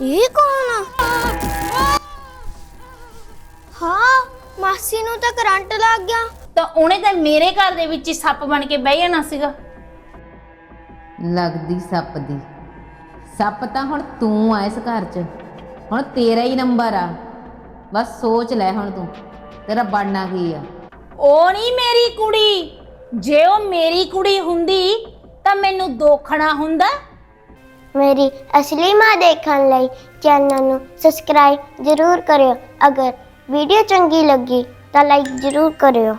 ਇਹ ਕੌਣ ਆ? ਹਾਂ ਮਾਸੀ ਨੂੰ ਤਾਂ ਕਰੰਟ ਲੱਗ ਗਿਆ। ਤਾਂ ਉਹਨੇ ਤਾਂ ਮੇਰੇ ਘਰ ਦੇ ਵਿੱਚ ਹੀ ਸੱਪ ਬਣ ਕੇ ਬਹਿ ਜਾਣਾ ਸੀਗਾ। ਲੱਗਦੀ ਸੱਪ ਦੀ। ਸੱਪ ਤਾਂ ਹੁਣ ਤੂੰ ਆ ਇਸ ਘਰ 'ਚ। ਹੁਣ ਤੇਰਾ ਹੀ ਨੰਬਰ ਆ। ਬਸ ਸੋਚ ਲੈ ਹੁਣ ਤੂੰ ਤੇਰਾ ਬਣਨਾ ਕੀ ਆ? ਉਹ ਨਹੀਂ ਮੇਰੀ ਕੁੜੀ। ਜੇ ਉਹ ਮੇਰੀ ਕੁੜੀ ਹੁੰਦੀ ਤਾਂ ਮੈਨੂੰ ਦੋਖਣਾ ਹੁੰਦਾ। ਮੇਰੀ ਅਸਲੀ ਮਾਂ ਦੇਖਣ ਲਈ ਚੈਨਲ ਨੂੰ ਸਬਸਕ੍ਰਾਈਬ ਜ਼ਰੂਰ ਕਰਿਓ। ਅਗਰ ਵੀਡੀਓ ਚੰਗੀ ਲੱਗੀ ਤਾਂ ਲਾਈਕ ਜ਼ਰੂਰ ਕਰਿਓ।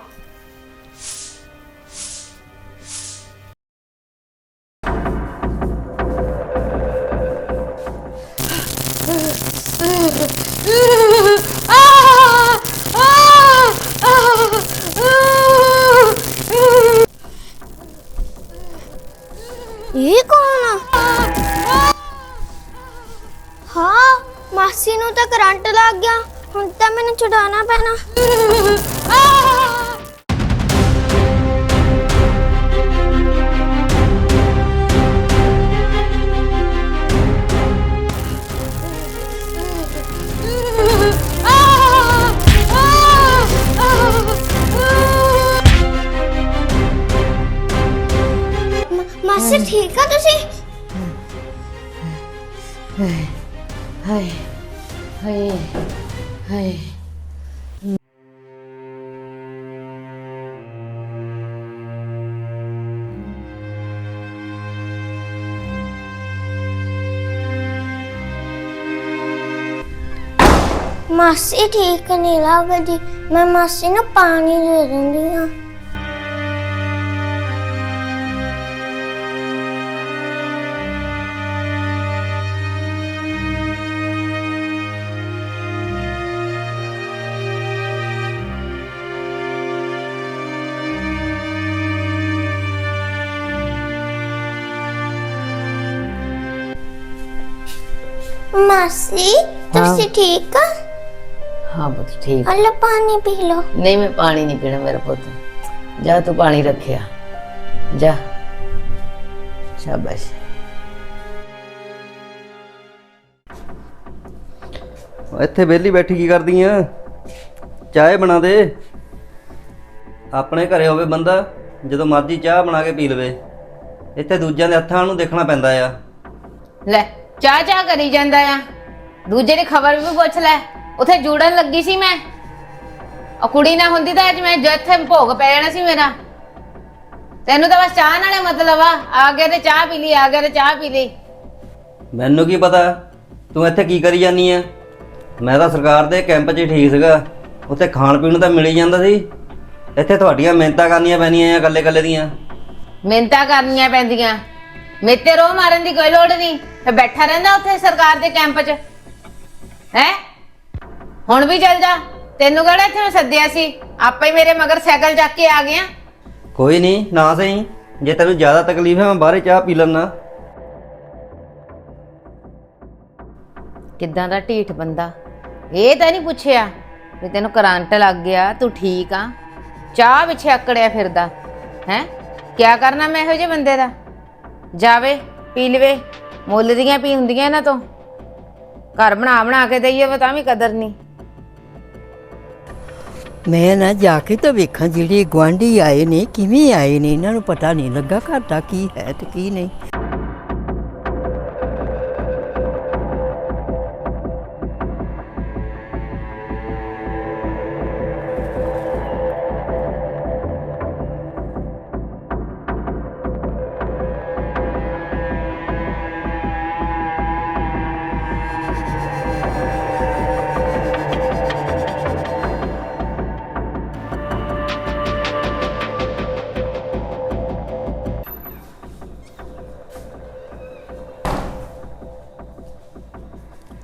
ਹਾਏ ਹਾਏ ਹਾਏ ਮਾਸੀ ਠੀਕ ਨਹੀਂ ਲੱਗਦੀ ਮੈਂ ਮਾਸੀ ਨੂੰ ਪਾਣੀ ਦੇ ਦਿੰਦੀ ਹਾਂ ਮਾਸੀ ਤੁਸੀਂ ਠੀਕ ਆ? ਹਾਂ ਪੁੱਤ ਠੀਕ। ਹਲੋ ਪਾਣੀ ਪੀ ਲਓ। ਨਹੀਂ ਮੈਂ ਪਾਣੀ ਨਹੀਂ ਪੀਣਾ ਮੇਰਾ ਪੁੱਤ। ਜਾ ਤੂੰ ਪਾਣੀ ਰੱਖਿਆ। ਜਾ। ਸ਼ਾਬਾਸ਼। ਉਹ ਇੱਥੇ ਵਿਹਲੀ ਬੈਠੀ ਕੀ ਕਰਦੀ ਆ? ਚਾਹ ਬਣਾ ਦੇ। ਆਪਣੇ ਘਰੇ ਹੋਵੇ ਬੰਦਾ ਜਦੋਂ ਮਰਜ਼ੀ ਚਾਹ ਬਣਾ ਕੇ ਪੀ ਲਵੇ। ਇੱਥੇ ਦੂਜਿਆਂ ਦੇ ਹੱਥਾਂ ਨੂੰ ਦੇਖਣਾ ਪੈਂਦਾ ਆ। ਲੈ ਚਾਹ ਚਾਹ ਕਰੀ ਜਾਂਦਾ ਆ। ਦੂਜੇ ਦੀ ਖਬਰ ਵੀ ਪੁੱਛ ਲੈ। ਉਥੇ ਜੁੜਨ ਲੱਗੀ ਸੀ ਮੈਂ। ਉਹ ਕੁੜੀ ਨਾ ਹੁੰਦੀ ਤਾਂ ਅੱਜ ਮੈਂ ਜਿੱਥੇ ਭੋਗ ਪੈ ਜਾਣਾ ਸੀ ਮੇਰਾ। ਤੈਨੂੰ ਤਾਂ ਬਸ ਚਾਹ ਨਾਲੇ ਮਤਲਬ ਆ। ਆ ਗਿਆ ਤੇ ਚਾਹ ਪੀ ਲਈ ਆ ਗਿਆ ਤੇ ਚਾਹ ਪੀ ਲਈ। ਮੈਨੂੰ ਕੀ ਪਤਾ? ਤੂੰ ਇੱਥੇ ਕੀ ਕਰੀ ਜਾਨੀ ਆ? ਮੈਂ ਤਾਂ ਸਰਕਾਰ ਦੇ ਕੈਂਪ 'ਚ ਹੀ ਠੀਕ ਸੀਗਾ। ਉੱਥੇ ਖਾਣ ਪੀਣ ਨੂੰ ਤਾਂ ਮਿਲ ਹੀ ਜਾਂਦਾ ਸੀ। ਇੱਥੇ ਤੁਹਾਡੀਆਂ ਮਿਹਨਤਾਂ ਕਰਨੀਆਂ ਪੈਣੀਆਂ ਆ ਇਕੱਲੇ ਇਕੱਲੇ ਦੀਆਂ। ਮਿਹਨਤਾਂ ਕਰਨੀਆਂ ਪੈਂਦੀਆਂ। ਮੇਤੇ ਰੋ ਮਾਰਨ ਦੀ ਕੋਈ ਲੋੜ ਨਹੀਂ। ਤੇ ਬੈਠਾ ਰਹਿੰਦਾ ਉੱਥੇ ਸਰਕਾਰ ਦੇ ਕੈਂਪ 'ਚ? ਹੈ? ਹੁਣ ਵੀ ਚੱਲ ਜਾ। ਤੈਨੂੰ ਕਿਹੜਾ ਇੱਥੇ ਮੈਂ ਸੱਦਿਆ ਸੀ? ਆਪੇ ਹੀ ਮੇਰੇ ਮਗਰ ਸਾਈਕਲ ਚੱਕ ਕੇ ਆ ਗਿਆ ਕੋਈ ਨਹੀਂ ਨਾ ਸਹੀ। ਜੇ ਤੈਨੂੰ ਜ਼ਿਆਦਾ ਤਕਲੀਫ ਹੈ ਮੈਂ ਬਾਹਰੇ ਚਾਹ ਪੀ ਲੈਣਾ ਕਿੱਦਾਂ ਦਾ ਢੀਠ ਬੰਦਾ? ਇਹ ਤਾਂ ਨਹੀਂ ਪੁੱਛਿਆ ਵੀ ਤੈਨੂੰ ਕਰੰਟ ਲੱਗ ਗਿਆ ਤੂੰ ਠੀਕ ਆ? ਚਾਹ ਪਿੱਛੇ ਆਕੜਿਆ ਫਿਰਦਾ। ਹੈ? ਕਿਆ ਕਰਨਾ ਮੈਂ ਇਹੋ ਜਿਹੇ ਬੰਦੇ ਦਾ? ਜਾਵੇ ਪੀ ਲਵੇ। ਮੁੱਲ ਦੀਆਂ ਪੀ ਹੁੰਦੀਆਂ ਇਹਨਾਂ ਤੋਂ। ਘਰ ਬਣਾ ਬਣਾ ਕੇ ਦਈਏ ਤਾਂ ਵੀ ਕਦਰ ਨਹੀਂ। ਮੈਂ ਨਾ ਜਾ ਕੇ ਤਾਂ ਵੇਖਾਂ ਜਿਹੜੇ ਗੁਆਂਢੀ ਆਏ ਨੇ, ਕਿਵੇਂ ਆਏ ਨੇ, ਇਹਨਾਂ ਨੂੰ ਪਤਾ ਨਹੀਂ ਲੱਗਾ ਘਰ ਦਾ ਕੀ ਹੈ ਤੇ ਕੀ ਨਹੀਂ।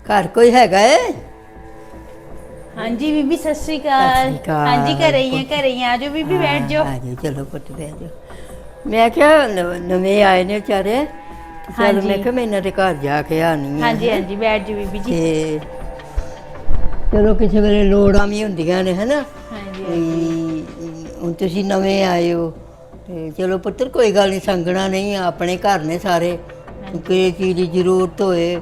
ਘਰ ਕੋਈ ਹੈਗਾ ਏ? ਹਾਂਜੀ ਬੀਬੀ ਸਤਿ ਸ਼੍ਰੀ ਸਤਿ ਅਕਾਲ ਸ਼੍ਰੀ ਅਕਾਲ। ਹਾਂਜੀ ਘਰੇ ਹੀ ਆ ਘਰੇ ਹੀ ਆ। ਆਜੋ ਬੀਬੀ ਬੈਠ ਜਾਓ। ਆ ਜਾਓ। ਚਲੋ ਪੁੱਤ ਬਹਿ ਜਾਓ। ਮੈਂ ਕਿਹਾ ਨਵ- ਨਵੇਂ ਆਏ ਨੇ ਵਿਚਾਰੇ। ਤੇ ਚੱਲ ਹਾਂਜੀ। ਮੈਂ ਕਿਹਾ ਮੈਂ ਇਹਨਾਂ ਦੇ ਘਰ ਜਾ ਕੇ ਆਣੀ ਹਾਂਜੀ ਹਾਂਜੀ ਬੈਠ ਜਾਓ ਬੀਬੀ ਜੀ। ਤੇ ਚਲੋ ਕਿਸੇ ਵੇਲੇ ਲੋੜਾਂ ਵੀ ਹੁੰਦੀਆਂ ਨੇ ਹਨਾ? ਹਾਂਜੀ ਵੀ ਹੁਣ ਤੁਸੀਂ ਨਵੇਂ ਆਏ ਹੋ ਤੇ ਚਲੋ ਪੁੱਤਰ ਕੋਈ ਗੱਲ ਨਹੀਂ ਸੰਗਣਾ ਨਹੀਂ ਆਪਣੇ ਘਰ ਨੇ ਸਾਰੇ। ਕਿਸੇ ਚੀਜ਼ ਦੀ ਜ਼ਰੂਰਤ ਹੋਏ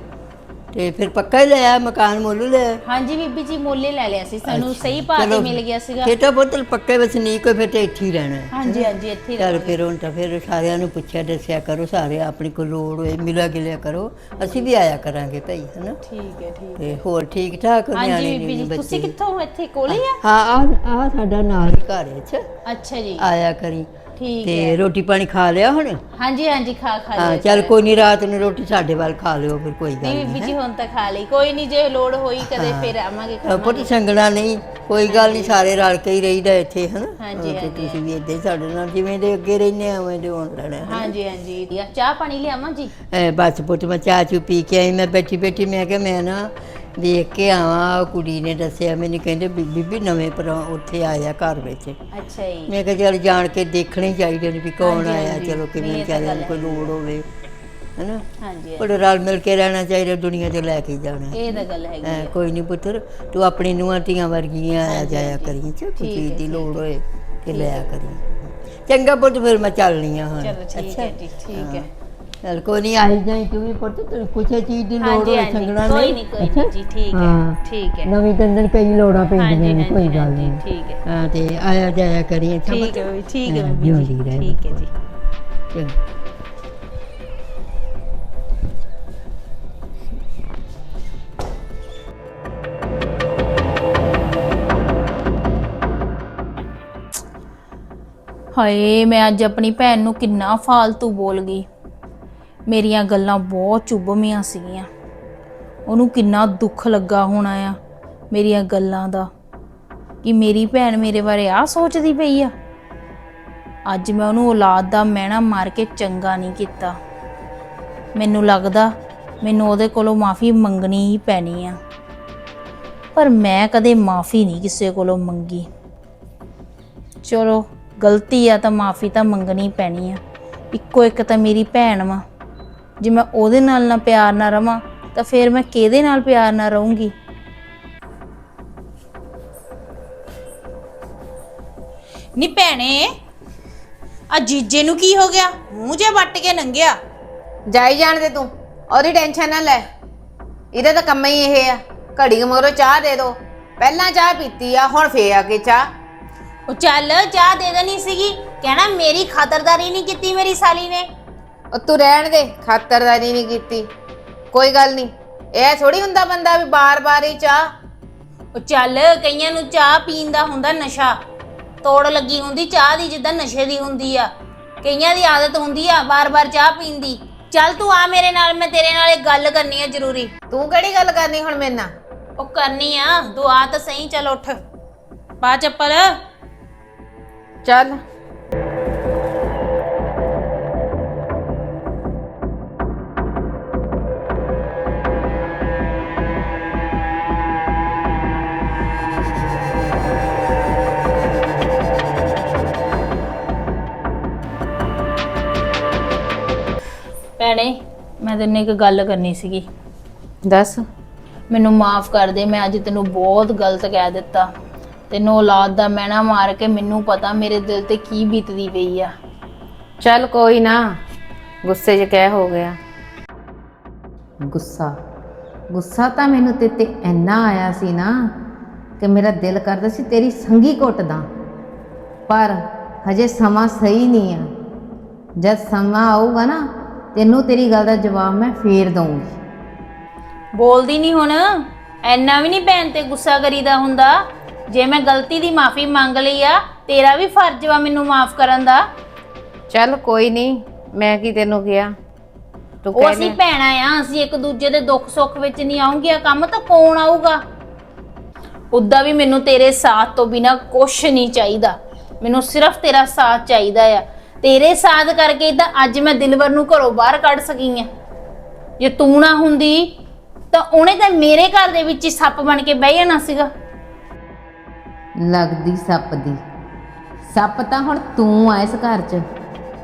ਤੇ ਫਿਰ ਪੱਕਾ ਹੀ ਲਿਆ ਮਕਾਨ ਮੁੱਲ ਲਿਆ। ਹਾਂਜੀ ਬੀਬੀ ਜੀ ਮੋਲੇ ਲੈ ਲਿਆ ਸੀ ਸਾਨੂੰ ਸਹੀ ਭਾਅ ਤੇ। ਮਿਲ ਗਿਆ ਸੀਗਾ। ਤਾਂ ਬੋਤਲ ਪੱਕੇ ਵਸਨੀਕ ਹੋਏ ਫਿਰ ਤੇ ਇੱਥੇ ਹੀ ਰਹਿਣਾ। ਹੈ। ਹਾਂਜੀ ਹਾਂਜੀ ਇੱਥੇ ਹੀ ਚੱਲ ਫਿਰ ਹੁਣ ਤਾਂ ਫਿਰ ਸਾਰਿਆਂ ਨੂੰ ਪੁੱਛਿਆ ਦੱਸਿਆ ਕਰੋ ਸਾਰੇ ਆਪਣੀ ਕੋਈ ਲੋੜ ਹੋਏ ਮਿਲਿਆ ਗਿਲਿਆ ਕਰੋ। ਅਸੀਂ ਵੀ ਆਇਆ ਕਰਾਂਗੇ ਭਾਈ ਹਨਾ? ਠੀਕ ਹੈ ਠੀਕ ਤੇ ਹੋਰ ਠੀਕ ਠਾਕ? ਹਾਂਜੀ ਨਿਆਣੇ ਬੀਬੀ ਨੀ ਜੀ ਤੁਸੀਂ ਕਿੱਥੋਂ ਇੱਥੇ ਕੋਲੇ ਆ? ਹਾਂ ਆ ਆ ਸਾਡਾ ਨਾਲ ਹੀ ਘਰ ਹੈ ਅੱਛਾ ਜੀ। ਆਇਆ ਕਰੀ। ਠੀਕ ਤੇ ਰੋਟੀ ਪਾਣੀ ਖਾ ਲਿਆ ਹੁਣ? ਹਾਂਜੀ ਹਾਂਜੀ ਖਾ ਖਾ ਹਾਂ ਲਿਆ ਚੱਲ ਕੋਈ ਨਹੀਂ ਰਾਤ ਨੂੰ ਰੋਟੀ ਸਾਡੇ ਵੱਲ ਖਾ ਲਿਓ ਫਿਰ ਕੋਈ ਗੱਲ ਨਹੀਂ ਬੀਬੀ ਜੀ ਹੁਣ ਤਾਂ ਖਾ ਲਈ। ਕੋਈ ਨਹੀਂ ਜੇ ਲੋੜ ਹੋਈ ਕਦੇ ਫਿਰ ਆਵਾਂਗੇ ਪੁੱਤ ਸੰਗਣਾ ਨਹੀਂ ਕੋਈ ਗੱਲ ਨਹੀਂ ਸਾਰੇ ਰਲ ਕੇ ਹੀ ਰਹੀਦਾ ਇੱਥੇ ਹਨਾ ਹਾਂਜੀ। ਤੁਸੀਂ ਵੀ ਹੀ ਸਾਡੇ ਨਾਲ ਜਿਵੇਂ ਦੇ ਅੱਗੇ ਰਹਿੰਦੇ ਆ ਦੇ ਹੋਣ ਹੈ। ਹਾਂਜੀ ਹਾਂਜੀ। ਚਾਹ ਪਾਣੀ ਲਿਆਵਾਂ ਜੀ? ਬਸ ਪੁੱਤ ਮੈਂ ਚਾਹ ਚੂ ਪੀ ਕੇ ਆਈ ਮੈਂ ਬੈਠੀ ਬੈਠੀ ਮੈਂ ਕਿਹਾ ਮੈਂ ਨਾ ਵੇਖ ਕੇ ਆਵਾਂ ਉਹ ਕੁੜੀ ਨੇ ਦੱਸਿਆ ਮੈਨੂੰ ਕਹਿੰਦੇ ਵੀ ਬੀਬੀ ਨਵੇਂ ਪਰ ਉੱਥੇ ਆਇਆ ਘਰ ਵਿੱਚ। ਅੱਛਾ ਜੀ। ਮੈਂ ਕਿਹਾ ਚੱਲ ਜਾਣ ਕੇ ਦੇਖਣੇ ਚਾਹੀਦੇ ਨੇ ਵੀ ਕੌਣ ਹਾਂਜੀ, ਆਇਆ ਹਾਂਜੀ। ਚਲੋ ਨਹੀਂ, ਕਿਵੇਂ ਇਹ ਤਾਂ ਗੱਲ ਕੋਈ ਲੋੜ ਹੋਵੇ। ਹੈਨਾ? ਹਾਂਜੀ। ਪਰ ਰਲ ਮਿਲ ਕੇ ਰਹਿਣਾ ਚਾਹੀਦਾ ਦੁਨੀਆ ਤੇ ਲੈ ਕੇ ਜਾਣਾ। ਇਹ ਤਾਂ ਗੱਲ ਹੈਗੀ ਐ ਆ। ਕੋਈ ਨਹੀਂ ਪੁੱਤਰ ਤੂੰ ਆਪਣੀ ਨੂੰਹਾਂ ਧੀਆਂ ਵਰਗੀਆਂ ਆਇਆ ਜਾਇਆ ਕਰੀ ਚ ਕੋਈ ਚੀਜ਼ ਹੈ, ਦੀ ਲੋੜ ਹੋਏ ਤੇ ਲਿਆ ਕਰੀ। ਚੰਗਾ ਪੁੱਤ ਫਿਰ ਮੈਂ ਚੱਲਣੀ ਆ ਹੁਣ। ਚਲੋ ਠੀਕ ਹੈ ਜੀ ਠੀਕ ਹੈ। ਚਲ ਕੋਈ ਨਹੀਂ ਆਈ ਜਾਈ ਤੂੰ ਵੀ ਪੁੱਤ ਤੈਨੂੰ ਕੁਛ ਚੀਜ਼ ਦੀ ਲੋੜ ਹਾਂਜੀ ਹੋਏ ਹਾਂਜੀ ਸੰਗਣਾ ਕੋਈ ਨਹੀਂ ਕੋਈ ਨਹੀਂ ਜੀ ਠੀਕ ਹੈ। ਠੀਕ ਹੈ। ਨਵੀਂ ਦੰਦਨ ਕਈ ਲੋੜਾਂ ਪੈਂਦੀਆਂ ਨੇ ਕੋਈ ਗੱਲ ਹਾਂਜੀ ਨਹੀਂ ਠੀਕ ਹੈ। ਹਾਂ ਤੇ ਆਇਆ ਜਾਇਆ ਕਰੀ ਅੱਛਾ ਠੀਕ? ਹੈ ਠੀਕ ਹੈ ਹਾਂ, ਬੀਬੀ ਜੀ ਜਿਉਂਦੀ ਰਹਿ। ਠੀਕ ਹੈ ਜੀ। ਚੰਗਾ। ਹਾਏ ਮੈਂ ਅੱਜ ਆਪਣੀ ਭੈਣ ਨੂੰ ਕਿੰਨਾ ਫਾਲਤੂ ਬੋਲ ਗਈ। ਮੇਰੀਆਂ ਗੱਲਾਂ ਬਹੁਤ ਚੁੱਭਵੀਆਂ ਸੀਗੀਆਂ। ਉਹਨੂੰ ਕਿੰਨਾ ਦੁੱਖ ਲੱਗਾ ਹੋਣਾ ਆ ਮੇਰੀਆਂ ਗੱਲਾਂ ਦਾ। ਕਿ ਮੇਰੀ ਭੈਣ ਮੇਰੇ ਬਾਰੇ ਆ ਸੋਚਦੀ ਪਈ ਆ। ਅੱਜ ਮੈਂ ਉਹਨੂੰ ਔਲਾਦ ਦਾ ਮਹਿਣਾ ਮਾਰ ਕੇ ਚੰਗਾ ਨਹੀਂ ਕੀਤਾ। ਮੈਨੂੰ ਲੱਗਦਾ ਮੈਨੂੰ ਉਹਦੇ ਕੋਲੋਂ ਮਾਫੀ ਮੰਗਣੀ ਹੀ ਪੈਣੀ ਆ। ਪਰ ਮੈਂ ਕਦੇ ਮਾਫੀ ਨਹੀਂ ਕਿਸੇ ਕੋਲੋਂ ਮੰਗੀ। ਚਲੋ, ਗਲਤੀ ਆ ਤਾਂ ਮਾਫੀ ਤਾਂ ਮੰਗਣੀ ਪੈਣੀ ਆ। ਇੱਕੋ ਇੱਕ ਤਾਂ ਮੇਰੀ ਭੈਣ ਵਾ। ਜੇ ਮੈਂ ਉਹਦੇ ਨਾਲ ਨਾ ਪਿਆਰ ਨਾ ਰਵਾਂ ਤਾਂ ਫਿਰ ਮੈਂ ਕਿਹਦੇ ਨਾਲ ਪਿਆਰ ਨਾ ਰਹੂੰਗੀ? ਨੀ ਭੈਣੇ ਆ ਜੀਜੇ ਨੂੰ ਕੀ ਹੋ ਗਿਆ? ਮੂੰਹ ਜੇ ਵੱਟ ਕੇ ਨੰਗਿਆ। ਜਾਈ ਜਾਣ ਦੇ ਤੂੰ ਉਹਦੀ ਟੈਨਸ਼ਨ ਨਾ ਲੈ। ਇਹਦਾ ਤਾਂ ਕੰਮ ਹੀ ਇਹ ਆ ਘੜੀ ਕੁ ਮਗਰੋਂ ਚਾਹ ਦੇ ਦੋ। ਪਹਿਲਾਂ ਚਾਹ ਪੀਤੀ ਆ ਹੁਣ ਫੇਰ ਆ ਕੇ ਚਾਹ। ਉਹ ਚੱਲ ਚਾਹ ਦੇ ਦੇਣੀ ਸੀਗੀ। ਕਹਿਣਾ ਮੇਰੀ ਖਾਤਰਦਾਰੀ ਨਹੀਂ ਕੀਤੀ ਮੇਰੀ ਸਾਲੀ ਨੇ। ਉਹ ਤੂੰ ਰਹਿਣ ਦੇ ਖਾਤਰਦਾਰੀ ਨਹੀਂ ਕੀਤੀ। ਕੋਈ ਗੱਲ ਨਹੀਂ। ਇਹ ਥੋੜੀ ਹੁੰਦਾ ਬੰਦਾ ਵੀ ਬਾਰ-ਬਾਰ ਹੀ ਚਾਹ। ਉਹ ਚੱਲ ਕਈਆਂ ਨੂੰ ਚਾਹ ਪੀਣ ਦਾ ਹੁੰਦਾ ਨਸ਼ਾ। ਤੋੜ ਲੱਗੀ ਹੁੰਦੀ ਚਾਹ ਦੀ ਜਿੱਦਾਂ ਨਸ਼ੇ ਦੀ ਹੁੰਦੀ ਆ। ਕਈਆਂ ਦੀ ਆਦਤ ਹੁੰਦੀ ਆ ਬਾਰ-ਬਾਰ ਚਾਹ ਪੀਣ ਦੀ। ਚੱਲ ਤੂੰ ਆ ਮੇਰੇ ਨਾਲ ਮੈਂ ਤੇਰੇ ਨਾਲ ਇੱਕ ਗੱਲ ਕਰਨੀ ਆ ਜ਼ਰੂਰੀ। ਤੂੰ ਕਿਹੜੀ ਗੱਲ ਕਰਨੀ ਹੁਣ ਮੇਰੇ ਨਾਲ? ਉਹ ਕਰਨੀ ਆ ਦੁਆ ਤਾਂ ਸਹੀ ਚੱਲ ਉੱਠ। ਪਾ ਚੱਪਲ। ਚੱਲ। ਮੈਂ ਤੈਨੂੰ ਇੱਕ ਗੱਲ ਕਰਨੀ ਸੀਗੀ। ਦੱਸ। ਮੈਨੂੰ ਮਾਫ ਕਰ ਦੇ ਮੈਂ ਅੱਜ ਤੈਨੂੰ ਬਹੁਤ ਗਲਤ ਕਹਿ ਦਿੱਤਾ। ਤੈਨੂੰ ਔਲਾਦ ਦਾ ਮਹਿਣਾ ਮਾਰ ਕੇ ਮੈਨੂੰ ਪਤਾ ਮੇਰੇ ਦਿਲ ਤੇ ਕੀ ਬੀਤਦੀ ਪਈ ਆ। ਚੱਲ ਕੋਈ ਨਾ ਗੁੱਸੇ 'ਚ ਕਹਿ ਹੋ ਗਿਆ। ਗੁੱਸਾ। ਗੁੱਸਾ ਤਾਂ ਮੈਨੂੰ ਤੇ ਤੇ ਇੰਨਾ ਆਇਆ ਸੀ ਨਾ ਕਿ ਮੇਰਾ ਦਿਲ ਕਰਦਾ ਸੀ ਤੇਰੀ ਸੰਗੀ ਘੁੱਟਦਾ ਪਰ ਹਜੇ ਸਮਾਂ ਸਹੀ ਨਹੀਂ ਆ। ਜਦ ਸਮਾਂ ਆਊਗਾ ਨਾ ਤੈਨੂੰ ਤੇਰੀ ਗੱਲ ਦਾ ਜਵਾਬ ਮੈਂ ਫੇਰ ਦਊਂਗੀ। ਬੋਲਦੀ ਨਹੀਂ ਹੁਣ। ਐਨਾ ਵੀ ਨਹੀਂ ਭੈਣ ਤੇ ਗੁੱਸਾ ਕਰੀਦਾ ਹੁੰਦਾ। ਜੇ ਮੈਂ ਗਲਤੀ ਦੀ ਮਾਫੀ ਮੰਗ ਲਈ ਆ ਤੇਰਾ ਵੀ ਫਰਜ਼ ਵਾ ਮੈਨੂੰ ਮਾਫ ਕਰਨ ਦਾ। ਚੱਲ ਕੋਈ ਨਹੀਂ ਮੈਂ ਕੀ ਤੈਨੂੰ ਕਿਹਾ? ਤੂੰ ਉਹ ਅਸੀਂ ਕਹਿ ਭੈਣਾਂ ਆ ਅਸੀਂ ਇੱਕ ਦੂਜੇ ਦੇ ਦੁੱਖ ਸੁੱਖ ਵਿੱਚ ਨਹੀਂ ਆਉਂਗੀਆਂ ਕੰਮ ਤਾਂ ਕੌਣ ਆਊਗਾ? ਉਦਾਂ ਵੀ ਮੈਨੂੰ ਤੇਰੇ ਸਾਥ ਤੋਂ ਬਿਨਾ ਕੁਝ ਨਹੀਂ ਚਾਹੀਦਾ। ਮੈਨੂੰ ਸਿਰਫ ਤੇਰਾ ਸਾਥ ਚਾਹੀਦਾ ਆ। ਤੇਰੇ ਸਾਥ ਕਰਕੇ ਤਾਂ ਅੱਜ ਮੈਂ ਦਿਲਵਰ ਨੂੰ ਘਰੋਂ ਬਾਹਰ ਕੱਢ ਸਕੀ ਆ। ਜੇ ਤੂੰ ਨਾ ਹੁੰਦੀ ਤਾਂ ਉਹਨੇ ਤਾਂ ਮੇਰੇ ਘਰ ਦੇ ਵਿੱਚ ਹੀ ਸੱਪ ਬਣ ਕੇ ਬਹਿ ਜਾਣਾ ਸੀਗਾ। ਲੱਗਦੀ ਸੱਪ ਦੀ। ਸੱਪ ਤਾਂ ਹੁਣ ਤੂੰ ਆ ਇਸ ਘਰ 'ਚ।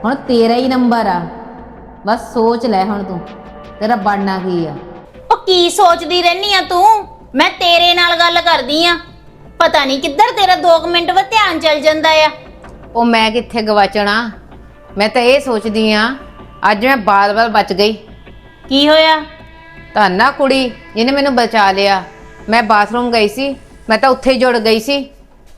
ਹੁਣ ਤੇਰਾ ਹੀ ਨੰਬਰ ਆ। ਬਸ ਸੋਚ ਲੈ ਹੁਣ ਤੂੰ ਤੇਰਾ ਬਣਨਾ ਕੀ ਆ? ਉਹ ਕੀ ਸੋਚਦੀ ਰਹਿਨੀ ਆ ਤੂੰ? ਮੈਂ ਤੇਰੇ ਨਾਲ ਗੱਲ ਕਰਦੀ ਆ। ਪਤਾ ਨਹੀਂ ਕਿੱਧਰ ਤੇਰਾ 2 ਮਿੰਟ ਵਾ ਧਿਆਨ ਚੱਲ ਜਾਂਦਾ ਆ। ਉਹ ਮੈਂ ਕਿੱਥੇ ਗਵਾਚਣਾ? ਮੈਂ ਤਾਂ ਇਹ ਸੋਚਦੀ ਆ ਅੱਜ ਮੈਂ ਬਾਲ-ਬਾਲ ਬਚ ਗਈ। ਕੀ ਹੋਇਆ? ਧੰਨਾ ਕੁੜੀ ਜਿਹਨੇ ਮੈਨੂੰ ਬਚਾ ਲਿਆ। ਮੈਂ ਬਾਥਰੂਮ ਗਈ ਸੀ ਮੈਂ ਤਾਂ ਉੱਥੇ ਹੀ ਜੁੜ ਗਈ ਸੀ।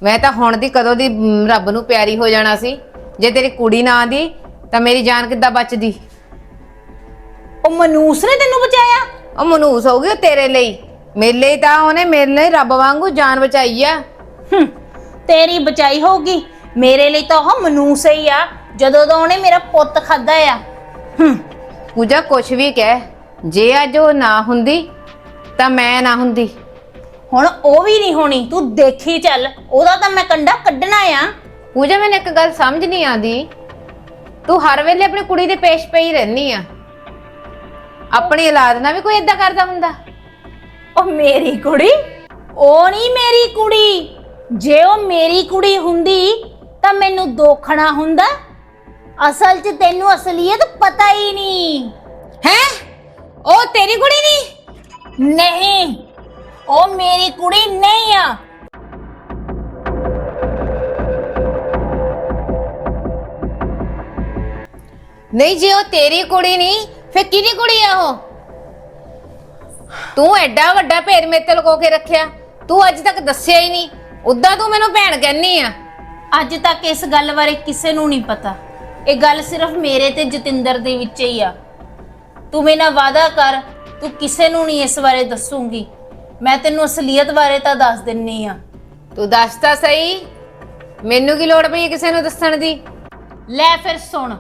ਮੈਂ ਤਾਂ ਹੁਣ ਦੀ ਕਦੋਂ ਦੀ ਮ, ਰੱਬ ਨੂੰ ਪਿਆਰੀ ਹੋ ਜਾਣਾ ਸੀ। ਜੇ ਤੇਰੀ ਕੁੜੀ ਨਾ ਆਂਦੀ ਤਾਂ ਮੇਰੀ ਜਾਨ ਕਿੱਦਾਂ ਬਚਦੀ? ਉਹ ਮਨੂਸ ਨੇ ਤੈਨੂੰ ਬਚਾਇਆ? ਉਹ ਮਨੂਸ ਹੋ ਗਈ ਉਹ ਤੇਰੇ ਲਈ। ਮੇਰੇ ਲਈ ਤਾਂ ਉਹਨੇ ਮੇਰੇ ਲਈ ਰੱਬ ਵਾਂਗੂ ਜਾਨ ਬਚਾਈ ਆ। ਹੂੰ, ਤੇਰੀ ਬਚਾਈ ਹੋਊਗੀ। ਮੇਰੇ ਲਈ ਤਾਂ ਉਹ ਮਨੂਸ ਹੀ ਆ। ਜਦੋਂ ਦਾ ਉਹਨੇ ਮੇਰਾ ਪੁੱਤ ਖਾਦਾ ਆ। ਹੂੰ ਪੂਜਾ ਕੁਛ ਵੀ ਕਹਿ ਜੇ ਅੱਜ ਉਹ ਨਾ ਹੁੰਦੀ ਤਾਂ ਮੈਂ ਨਾ ਹੁੰਦੀ। ਹੁਣ ਉਹ ਵੀ ਨਹੀਂ ਹੋਣੀ ਤੂੰ ਦੇਖੀ ਚੱਲ ਉਹਦਾ ਤਾਂ ਮੈਂ ਕੰਡਾ ਕੱਢਣਾ ਆ। ਪੂਜਾ ਮੈਨੂੰ ਇੱਕ ਗੱਲ ਸਮਝ ਨਹੀਂ ਆਉਂਦੀ। ਤੂੰ ਹਰ ਵੇਲੇ ਆਪਣੀ ਕੁੜੀ ਦੇ ਪੇਸ਼ ਪਈ ਰਹਿਨੀ ਆ। ਆਪਣੀ ਔਲਾਦ ਨਾਲ ਵੀ ਕੋਈ ਇਦਾਂ ਕਰਦਾ ਹੁੰਦਾ? ਉਹ ਮੇਰੀ ਕੁੜੀ? ਉਹ ਨਹੀਂ ਮੇਰੀ ਕੁੜੀ। ਜੇ ਉਹ ਮੇਰੀ ਕੁੜੀ ਹੁੰਦੀ ਤਾਂ ਮੈਨੂੰ ਦੋਖਣਾ ਹੁੰਦਾ। ਅਸਲ 'ਚ ਤੈਨੂੰ ਅਸਲੀਅਤ ਪਤਾ ਹੀ ਨਹੀਂ। ਹੈ? ਉਹ ਤੇਰੀ ਕੁੜੀ ਨਹੀਂ ਨਹੀਂ ਉਹ ਮੇਰੀ ਕੁੜੀ ਨਹੀਂ ਆ। ਨਹੀਂ ਜੇ ਉਹ ਤੇਰੀ ਕੁੜੀ ਨਹੀਂ ਫਿਰ ਕਿਹਦੀ ਕੁੜੀ ਆ ਉਹ? ਤੂੰ ਐਡਾ ਵੱਡਾ ਭੇਦ ਮੇਰੇ ਤੇ ਲੁਕੋ ਕੇ ਰੱਖਿਆ। ਤੂੰ ਅੱਜ ਤੱਕ ਦੱਸਿਆ ਹੀ ਨਹੀਂ। ਉਦਾਂ ਤੂੰ ਮੈਨੂੰ ਭੈਣ ਕਹਿੰਨੀ ਆ। ਅੱਜ ਤੱਕ ਇਸ ਗੱਲ ਬਾਰੇ ਕਿਸੇ ਨੂੰ ਨਹੀਂ ਪਤਾ। ਇਹ ਗੱਲ ਸਿਰਫ ਮੇਰੇ ਤੇ ਜਤਿੰਦਰ ਦੇ ਵਿੱਚ ਹੀ ਆ। ਤੂੰ ਮੇਰੇ ਨਾਲ ਵਾਅਦਾ ਕਰ ਤੂੰ ਕਿਸੇ ਨੂੰ ਨਹੀਂ ਇਸ ਬਾਰੇ ਦੱਸੂਗੀ। ਮੈਂ ਤੈਨੂੰ ਅਸਲੀਅਤ ਬਾਰੇ ਤਾਂ ਦੱਸ ਦਿੰਨੀ ਆ। ਤੂੰ ਦੱਸ ਤਾਂ ਸਹੀ। ਮੈਨੂੰ ਕੀ ਲੋੜ ਪਈ ਕਿਸੇ ਨੂੰ ਦੱਸਣ ਦੀ? ਲੈ ਫਿਰ ਸੁਣ।